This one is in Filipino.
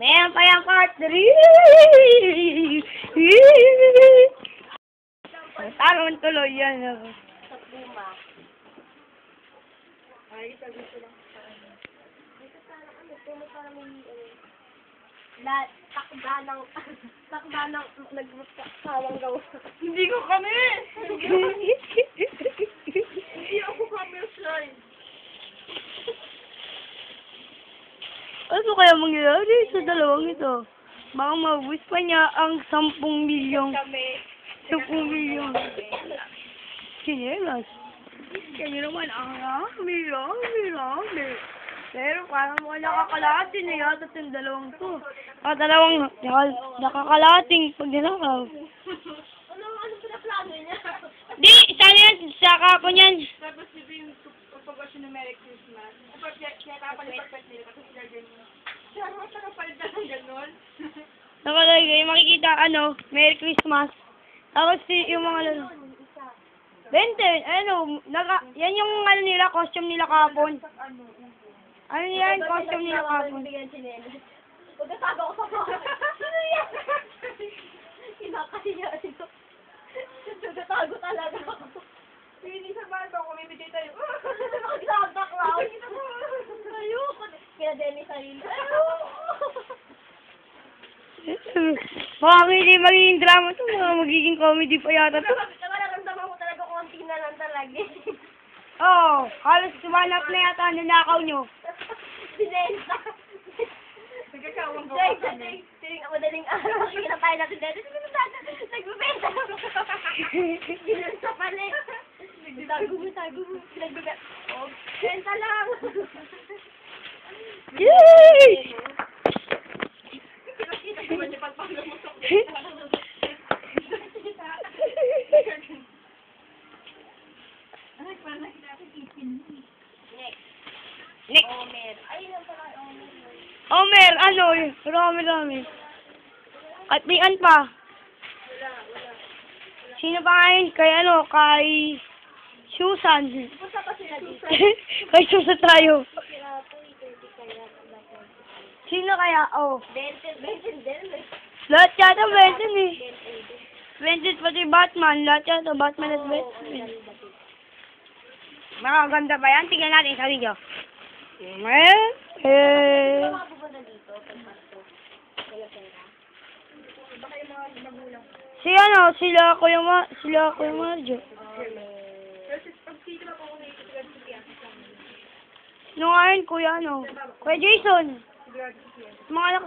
Yung part 3. Tarong tuloy yan. oh. Sa Puma. Lahat, takda ng, takda ng, nagkawang gawa. Hindi ko kami! Hindi ako kami slime. Ano kaya mangyayari sa dalawang ito? Baka mabus pa niya ang 10 milyong. Kami. 10 milyong. Sinelas. Kanya naman, ang rami, rami, rami. Pero parang mga nakakalati na yata yung dalawang to. Ah, dalawang naka, nakakalating pag ninakaw. Ano, ano pinaplano niya? Di, sana yan, sa kapon yan. Tapos dito yung pagpagawa siya ng Merry Christmas. Kapag siya kapalipat nila, sila ganyan. Siya mo siya kapalitan ng gano'n. Nakalagay, makikita, ano, Merry Christmas. Tapos si, yung mga lalo. Bente, ano, naka, yan yung ano nila, costume nila kapon. Ano yan, costume nila kapon. Pagkatago ko sa mga. Sino yan? Kinakahiya ito. Nagtatago talaga ako. Hindi sa bato, kumimiti tayo. Nagsasak lang. Kina Demi Sarili. Baka hindi magiging drama to, mga magiging comedy pa yata to. Nararamdaman ko talaga konti na lang talaga. Oo, oh, halos sumanap na yata ang nanakaw nyo. Sinenta. Nagkakawang sa kami. ting madaling araw, kikita tayo natin dito. Nagbibenta. Ginunsa pala eh. Tago mo, tago mo. Nagbibenta. Oh, benta lang. Yay! Next. Omer. Omer. Omer, ano, rami rami. At may an pa. Sino pa ngayon? Kay ano, kay Susan. Punta pa sila dito. kay Susan tayo. Sila po, hindi kaya. Sino kaya? Oh. Benton, Benton din. Lahat yata Benson eh. Benson pati Batman. Lahat yata Batman at Benson. Makaganda ba yan? Tingnan natin sa video. Eh, eh. Yung magulang. Si ano, sila Kuya Ma, sila Marjo. Ako si Tia. Nung ngayon, Kuya ano, Kuya Jason. Mga anak